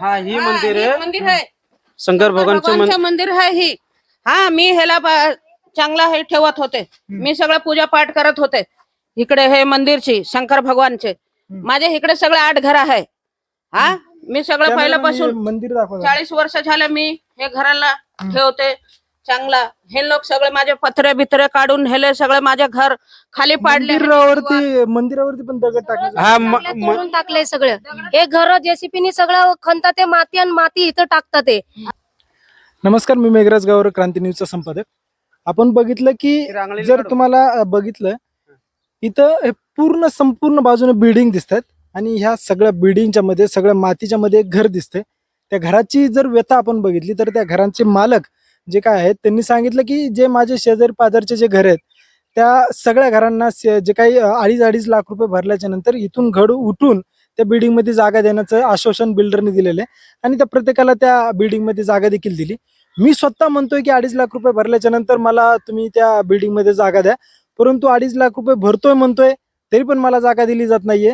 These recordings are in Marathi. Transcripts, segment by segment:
हा ही हा, मंदिर हे आहे. मंदिर आहे. शंकर भगवानचं मंदिर. भगवानचं मंदिर आहे ही. हा मी ह्याला ब- चांगला हे ठेवत होते. मी सगळं पूजा पाठ करत होते. इकडे हे मंदिरची शंकर भगवानचे. माझे इकडे सगळे आठ घर आहे. हा मी सगळं पहिल्यापासून मंदिर दाखवा चाळीस वर्ष झाले मी हे घराला ठेवते चांगला. हे लोक सगळे माझे पत्रे बित्रे काढून हेले सगळे माझे घर खाली पाडले. मंदिरावरती मंदिरावरती पण दगड टाकले. हा म- टाकले, म- तोडून टाकले सगळं. हे घर जेसीपीनी सगळं खणतात ते माती आणि माती इथं टाकतात ते. नमस्कार मी मेघराज गावर क्रांती न्यूजचा संपादक. आपण बघितलं की रांगलेली जर काढू. तुम्हाला अ, बघितलं इथं हे पूर्ण संपूर्ण बाजूने बिल्डिंग दिसतात आणि ह्या सगळ्या बिल्डिंगच्या मध्ये सगळ्या मातीच्या मध्ये एक घर दिसतंय. त्या घराची जर व्यथा आपण बघितली तर त्या घरांचे मालक जे काय आहेत त्यांनी सांगितलं की जे माझे शेजारी पाजारचे जे घर आहेत त्या सगळ्या घरांना जे काही अडीच अडीच लाख रुपये भरल्याच्या नंतर इथून घड उठून त्या बिल्डिंगमध्ये जागा देण्याचं आश्वासन बिल्डरने दिलेलं आहे आणि त्या प्रत्येकाला त्या बिल्डिंगमध्ये जागा देखील दिली. मी स्वतः म्हणतोय की अडीच लाख रुपये भरल्याच्या नंतर मला तुम्ही त्या बिल्डिंगमध्ये जागा द्या परंतु अडीच लाख रुपये भरतोय म्हणतोय तरी पण मला जागा दिली जात नाहीये.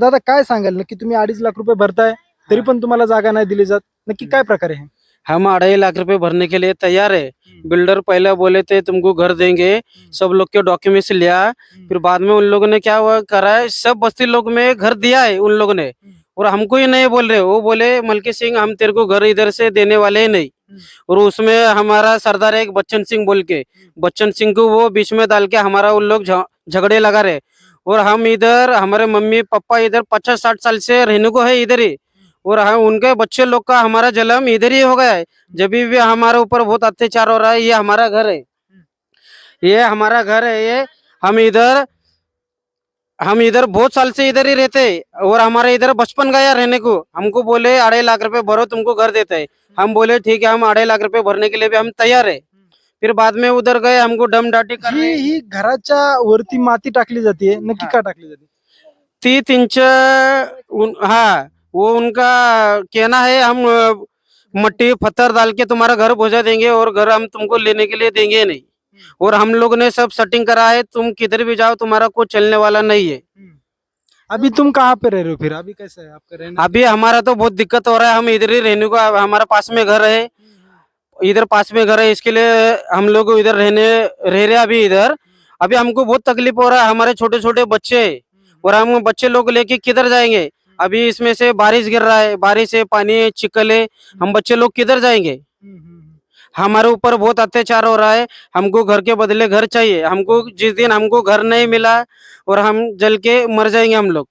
दादा काय सांगाल? नक्की तुम्ही अडीच लाख रुपये भरताय तरी पण तुम्हाला जागा नाही दिली जात. नक्की काय प्रकारे आहे हम अढ़ाई लाख रुपए भरने के लिए तैयार है। बिल्डर पहले बोले थे तुमको घर देंगे। सब लोग के डॉक्यूमेंट्स लिया। फिर बाद में उन लोगों ने क्या हुआ करा है सब बस्ती लोग में घर दिया है उन लोगों ने। और हमको ही नहीं बोल रहे वो बोले मलकी सिंह हम तेरे को घर इधर से देने वाले ही नहीं। और उसमें हमारा सरदार एक बच्चन सिंह बोल के। बच्चन सिंह को वो बीच में डाल के हमारा उन लोग झगड़े लगा रहे। और हम इधर हमारे मम्मी पापा इधर पचास साठ साल से रहने को है इधर ही। और हम उनके बच्चे लोग का हमारा जन्म इधर ही हो गया है। जब भी हमारे ऊपर बहुत अत्याचार हो रहा है ये हमारा घर है। ये हमारा घर है ये हम इधर हम इधर बहुत साल से इधर ही रहते हैं। और हमारे इधर बचपन गया रहने को। हमको बोले अढ़ाई लाख रुपए भरो तुमको घर देते हैं। हम बोले ठीक है हम अढ़ाई लाख रुपए भरने के लिए भी हम तैयार है। फिर बाद में उधर गए हमको डम डाटी कर ही। ही घराच्या वरती माती टाकली जाते नक्की का टाकली जाते इंच उन, हाँ वो उनका कहना है हम मट्टी पत्थर डाल के तुम्हारा घर भुजा देंगे और घर हम तुमको लेने के लिए देंगे नहीं। और हम लोग ने सब सेटिंग करा है तुम किधर भी जाओ तुम्हारा कुछ चलने वाला नहीं है। अभी तुम कहाँ पे रह रहे हो फिर? अभी कैसा है? आपका रहना अभी हमारा तो बहुत दिक्कत हो रहा है हम इधर ही रहने को हमारा पास में घर है। इधर पास में घर है इसके लिए हम लोग इधर रहने रह रहे अभी इधर। अभी हमको बहुत तकलीफ़ हो रहा है हमारे छोटे छोटे बच्चे और हम बच्चे लोग लेके किधर जाएँगे? अभी इसमें से बारिश गिर रहा है बारिश है पानी है चिकल। है हम बच्चे लोग किधर जाएँगे. हमारे ऊपर बहुत अत्याचार हो रहा है। हमको घर के बदले घर चाहिए। हमको जिस दिन हमको घर नहीं मिला और हम जल के मर जाएँगे हम लोग।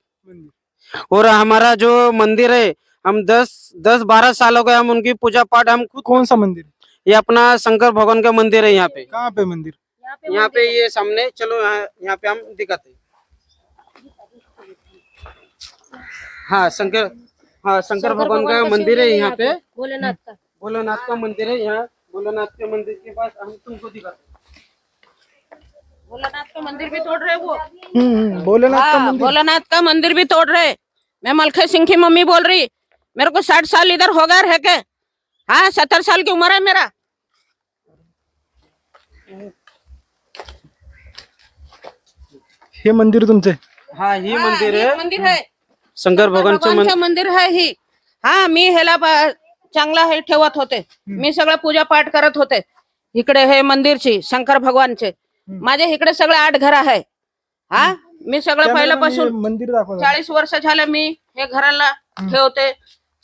और हमारा जो मंदिर है हम दस दस बारह साल हो गए हम उनकी पूजा पाठ हम खुद कौन सा मंदिर? ये अपना शंकर भगवान का मंदिर है यहाँ पे। कहाँ पे मंदिर? यहाँ पे ये सामने चलो यहाँ यहाँ पे हम दिखाते हैं। हाँ शंकर हाँ शंकर भगवान का मंदिर है यहाँ पे। भोलेनाथ का। भोलेनाथ का मंदिर है यहाँ। भोलेनाथ के मंदिर के पास हम तुमको दिखाते हैं। भोलानाथ का मंदिर भी तोड़ रहे वो? हम्म, हम्म. भोलेनाथ का हाँ, मंदिर। भोलानाथ का मंदिर भी तोड़ रहे मैं मलखे सिंह की मम्मी बोल रही मेरे को साठ साल इधर हो गए रह के। हाँ सत्तर साल की उम्र है मेरा। हे मंदिर तुमसे? हाँ ही हाँ, मंदिर है। मंदिर है। शंकर भगवान भगवानचं मंदिर. आहे ही. हा मी ह्याला ब- चांगला हे ठेवत होते. मी सगळं पूजा पाठ करत होते. इकडे हे मंदिरची शंकर भगवानचे. माझे इकडे सगळे आठ घर आहे. हा? मी सगळं पहिल्यापासून मंदिर चाळीस वर्ष झाले मी हे घराला ठेवते.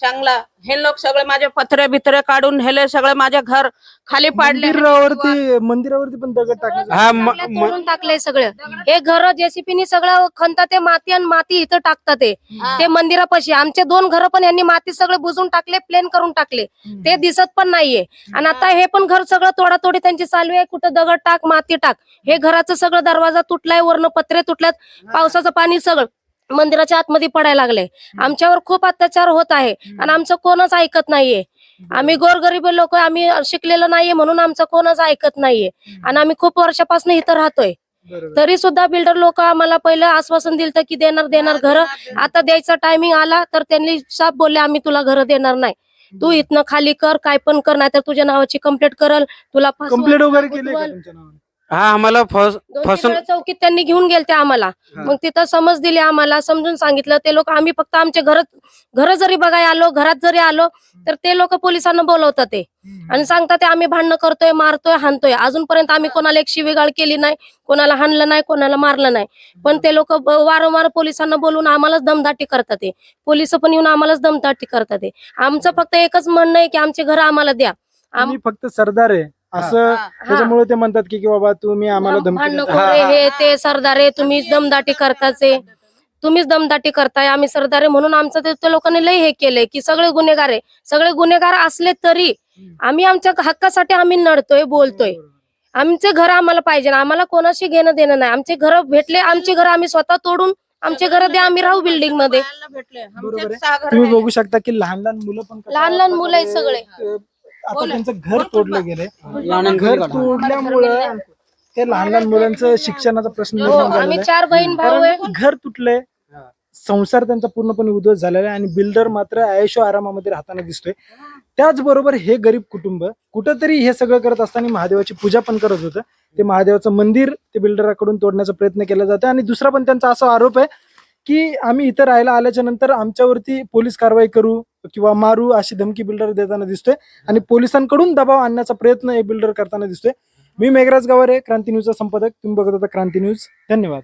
चांगला. हे लोक सगळे माझे पत्रे बित्रे काढून हेले सगळे माझे घर खाली पाडले. मंदिरावरती मंदिरावरती पण दगड टाकले हाँ म- तोडून सगळं. हे घर जेसीपीनी सगळं खणतात ते माती आणि माती इथं टाकतात ते. ते मंदिरापाशी. आमचे दोन घर पण यांनी माती सगळे बुजून टाकले प्लेन करून टाकले. ते दिसत पण नाहीये. आणि आता हे पण घर सगळं तोडातोडी त्यांची चालू आहे. कुठं दगड टाक माती टाक. हे घराचं सगळं दरवाजा तुटलाय वरनं पत्रे तुटल्यात पावसाचं पाणी सगळं. मंदिराच्या आतमध्ये पडायला लागले. आमच्यावर खूप अत्याचार होत आहे आणि आमचं कोणच ऐकत नाहीये. आम्ही गोरगरीब लोक आम्ही शिकलेलं नाहीये म्हणून आमचं कोणच ऐकत नाहीये. आणि आम्ही खूप वर्षापासून इथं राहतोय. तरी सुद्धा बिल्डर लोक आम्हाला पहिलं आश्वासन दिलं की देणार देणार घर. आता द्यायचा टायमिंग आला तर त्यांनी साफ बोलले आम्ही तुला घर देणार नाही. तू इथनं खाली कर काय पण कर नाही तर तुझ्या नावाची कंप्लेंट करल. तुला कंप्लेंट वगैरे केली हा आम्हाला फस दोन तीन फसून वेळा चौकीत त्यांनी घेऊन गेलते आम्हाला. हा. मग तिथं समज दिली आम्हाला समजून सांगितलं ते लोक आम्ही फक्त आमचे घर घर जरी बघायला आलो घरात जरी आलो तर ते लोक पोलिसांना बोलवतात ते. आणि सांगतात ते आम्ही भांडणं करतोय मारतोय हाणतोय. अजूनपर्यंत आम्ही कोणाला एक शिवीगाळ केली नाही कोणाला हाणलं नाही कोणाला मारलं नाही. पण ते लोक वारंवार पोलिसांना बोलून आम्हालाच दमदाटी करतात ते. पोलीस पण येऊन आम्हालाच दमदाटी करतात ते. आमचं फक्त एकच म्हणणं आहे की आमचे घर आम्हाला द्या. आम- तुम्ही फक्त सरदार आहे. असं त्याच्यामुळे ते म्हणतात की की बाबा तुम्ही आम्हाला धमकी देता. हे ते सरदारे तुम्हीच दमदाटी करताचे. तुम्हीच दमदाटी करताय. आम्ही सरदारे म्हणून आमचं ते त्या लोकांनी लय हे केलंय की सगळे गुन्हेगार आहे. सगळे गुन्हेगार असले तरी आम्ही आमच्या हक्कासाठी आम्ही लढतोय बोलतोय. आमचे घर आम्हाला पाहिजे. आम्हाला कोणाशी घेणं देणं नाही. आमचे घर भेटले आमची घर आम्ही स्वतः तोडून आमचे घर द्या आम्ही राहू बिल्डिंगमध्ये भेटले. बरोबर आहे. तुम्ही. बघू शकता की लहान लहान मुलं पण कशा लहान लहान मुलं आहेत प्रकारे, सगळे. अ, आता. त्यांचं घर तोडलं गेलंय. घर तोडल्यामुळं ते लहान लहान मुलांचं शिक्षणाचा प्रश्न हो निर्माण झालेला आहे. चार बहीण भाऊ आहे. कारण घर तुटलंय. संसार त्यांचा पूर्णपणे उद्ध्वस्त झालेला आहे आणि बिल्डर मात्र आयुष्य आरामामध्ये राहताना दिसतोय. त्याचबरोबर हे गरीब कुटुंब कुठंतरी हे सगळं करत असताना महादेवाची पूजा पण करत होतं. ते महादेवाचं मंदिर ते बिल्डराकडून तोडण्याचा प्रयत्न केला जातो आणि दुसरा पण त्यांचा असा आरोप आहे की आम्ही इथं राहायला आल्याच्यानंतर आमच्यावरती पोलीस कारवाई करू किंवा मारू अशी धमकी बिल्डर देताना दिसतोय. आणि पोलिसांकडून दबाव आणण्याचा प्रयत्न हे बिल्डर करताना दिसतोय. मी मेघराज गावारे क्रांती न्यूजचा संपादक. तुम्ही बघत होता क्रांती न्यूज. धन्यवाद.